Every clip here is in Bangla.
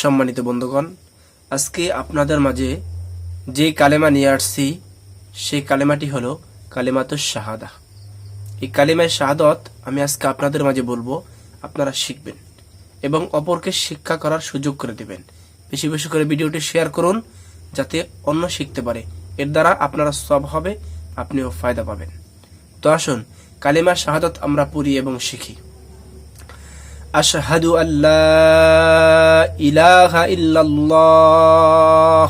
সম্মানিত বন্ধুগণ, আজকে আপনাদের মাঝে যে কালেমা নিয়ে আসছি, সেই কালেমাটি হলো কালেমাত শাহাদা। এই কালেমায় শাহাদত আমি আজকে আপনাদের মাঝে বলব, আপনারা শিখবেন এবং অপরকে শিক্ষা করার সুযোগ করে দেবেন। বেশি বেশি করে ভিডিওটি শেয়ার করুন, যাতে অন্য শিখতে পারে। এর দ্বারা আপনারা সব হবে, আপনিও ফায়দা পাবেন। তো আসুন কালেমা শাহাদত আমরা পড়ি এবং শিখি। আশহাদু আল্লাহ إله إلا الله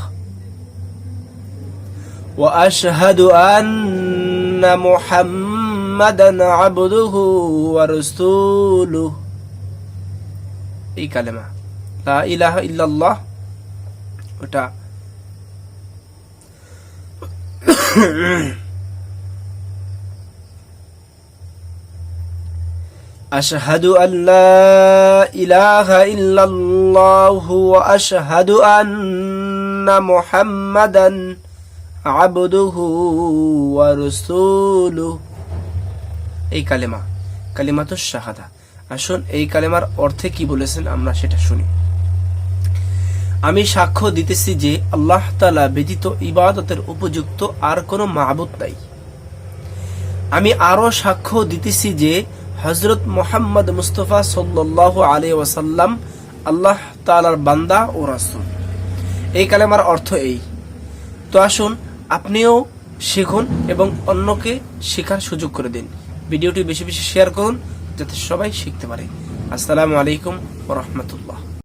وأشهد أن محمدا عبده ورسوله এই কালেমা লা ইলাহা ইল্লাল্লাহ ওটা أشهد أن لا إله إلا الله وأشهد أن محمدا عبده ورسوله এই কালেমা কালিমা তো শাহাদা আসুন এই কালেমার অর্থে কি বলেছেন আমরা সেটা শুনি আমি সাক্ষ্য দিতেছি যে আল্লাহ তালা ব্যতীত ইবাদতের উপযুক্ত আর কোনো মাহবুদ নাই আমি আরো সাক্ষ্য দিতেছি যে হজরত মোহাম্মদ মুস্তফা সাল্লাহ আলী ওয়াসাল্লাম আল্লাহ তালার বান্দা ও রাসুল। এই কালেমার অর্থ এই। তো আসুন আপনিও শিখুন এবং অন্যকে শেখার সুযোগ করে দিন। ভিডিওটি বেশি বেশি শেয়ার করুন যাতে সবাই শিখতে পারে। আসসালামু আলাইকুম রহমতুল্লাহ।